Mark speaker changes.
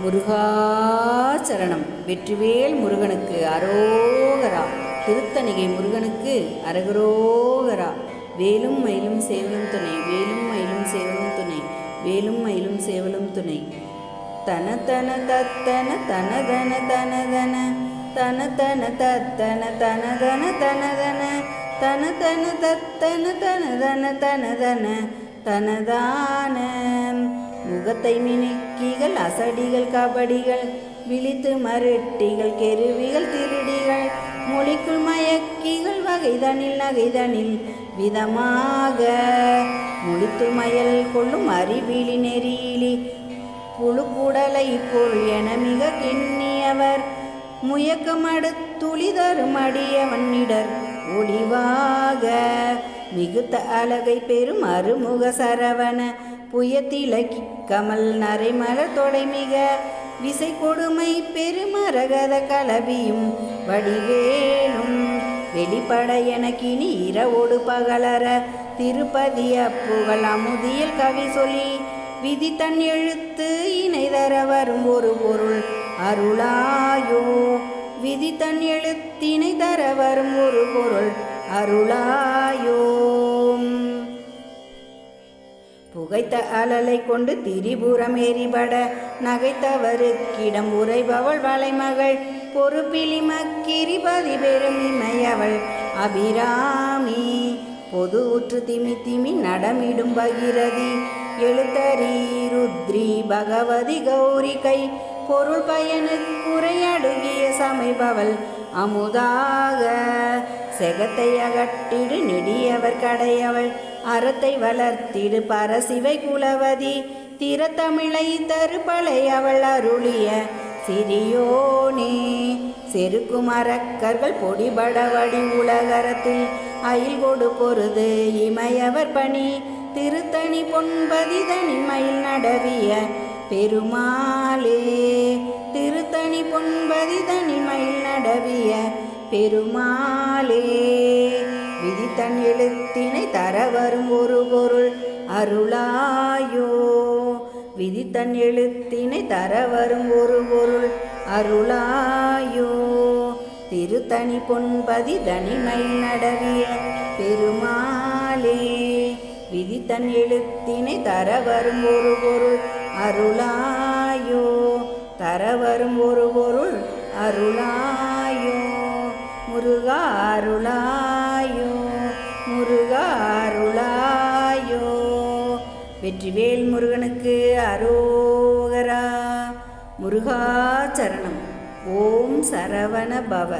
Speaker 1: முருகாச்சரணம் வெற்றிவேல் முருகனுக்கு அரோகரா திருத்தணிகை முருகனுக்கு அரகரோகரா வேலும் மயிலும் சேவலும் துணை வேலும் மயிலும் சேவலும் துணை வேலும் மயிலும் சேவலும் துணை தன தன தத்தன தனதன தனதன தன தன தத்தன தனதன தனதன தன தன தத்தன தனதன தனதன தனதான முகத்தை மினுக்கிகள் அசடிகள் கபடிகள் விழித்து மருட்டிகள் கெருவிகள் திருடிகள் மொழிக்குள் மயக்கிகள் வகைதனில் நகைதனில் விதமாக முழித்து மயல் கொள்ளும் அறிவிழி நெறியிலி புழுக்குடலை பொருள் என மிக கிண்ணியவர் முயக்கமடுத்துளி தரும் அடியவன்னிடர் ஒளிவாக மிகுத்த அழகை பெரும் அருமுக சரவண புயத்திலக்கி கமல் நரைமர தொடைமிக விசை கொடுமை பெருமரகத கலபியும் வடிவேலும் வெளிப்பட எனக்கினி இரவோடு பகலர திருப்பதி அப்புகள் அமுதியல் கவி சொல்லி விதி தன் எழுத்து இணைதர வரும் ஒரு பொருள் அருளாயோ. விதி தன் எழுத்தினை தர வரும் ஒரு பொருள் அருளாயோ. புகைத்த அலலை கொண்டு திரிபுரம் எரிபட நகைத்தவருக்கிடம் உரைபவள் வளைமகள் பொறுப்பிலி மக்கிரிபதி பெரும் இமையவள் அபிராமி. பொது உற்று திமி திமி நடமிடும் பகிரதி எழுத்தரி ருத்ரி பகவதி கௌரி கை பொருள் பயனுக்குறையடுகிய சமைபவள் அமுதாக. செகத்தை அகட்டிடு நெடியவர் கடையவள். அறத்தை வளர்த்திடு பரசிவை குலவதி. திறத்தமிழை தருபலை அவள் அருளிய சிறியோனே. செருக்கும் அறக்கர்கள் பொடிபடவடி உலகரத்தில். அயில் கொடு பொருது இமையவர் பணி. திருத்தணி பொன்பதி தனிமையில் நடவிய பெருமாளே. திருத்தணி பொன்பதி தனிமையில் நடவிய பெருமாளே. விதி தன் எழுத்தினை தர வரும் ஒரு பொருள் அருளாயோ. விதி தன் எழுத்தினை தர வரும் ஒரு பொருள் அருளாயோ. திருத்தணி பொன்பதி தனிமை நடவிய பெருமாளே. விதி தன் எழுத்தினை தர வரும் ஒரு பொருள் அருளாயோ. தர வரும் ஒரு பொருள் அருளா முருகாருளாயோ முருகாருளாயோ. வெற்றிவேல் முருகனுக்கு அரோகரா. முருகாச்சரணம் ஓம் சரவண பவ.